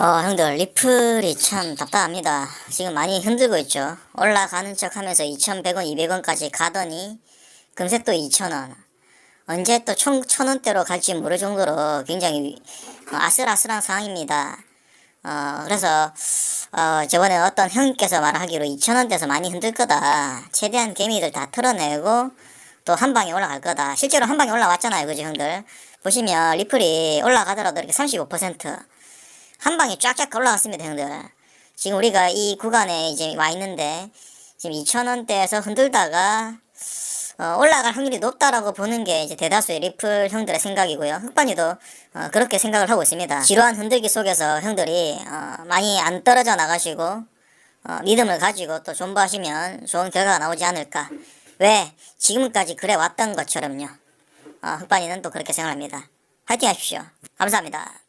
어, 형들, 리플이 참 답답합니다. 지금 많이 흔들고 있죠. 올라가는 척 하면서 2,100원, 200원까지 가더니, 금세 또 2,000원. 언제 또 총 1,000원대로 갈지 모를 정도로 굉장히 어, 아슬아슬한 상황입니다. 어, 그래서, 어, 저번에 어떤 형님께서 말하기로 2,000원대에서 많이 흔들 거다. 최대한 개미들 다 털어내고, 또 한 방에 올라갈 거다. 실제로 한 방에 올라왔잖아요. 그죠, 형들? 보시면 리플이 올라가더라도 이렇게 35%. 한 방에 쫙쫙 올라갔습니다, 형들. 지금 우리가 이 구간에 이제 와 있는데, 지금 2,000원대에서 흔들다가, 어, 올라갈 확률이 높다라고 보는 게 이제 대다수의 리플 형들의 생각이고요. 흑반이도 어, 그렇게 생각을 하고 있습니다. 지루한 흔들기 속에서 형들이 어, 많이 안 떨어져 나가시고 어, 믿음을 가지고 또 존버하시면 좋은 결과가 나오지 않을까. 왜? 지금까지 그래 왔던 것처럼요. 어, 흑반이는 또 그렇게 생각합니다. 화이팅 하십시오. 감사합니다.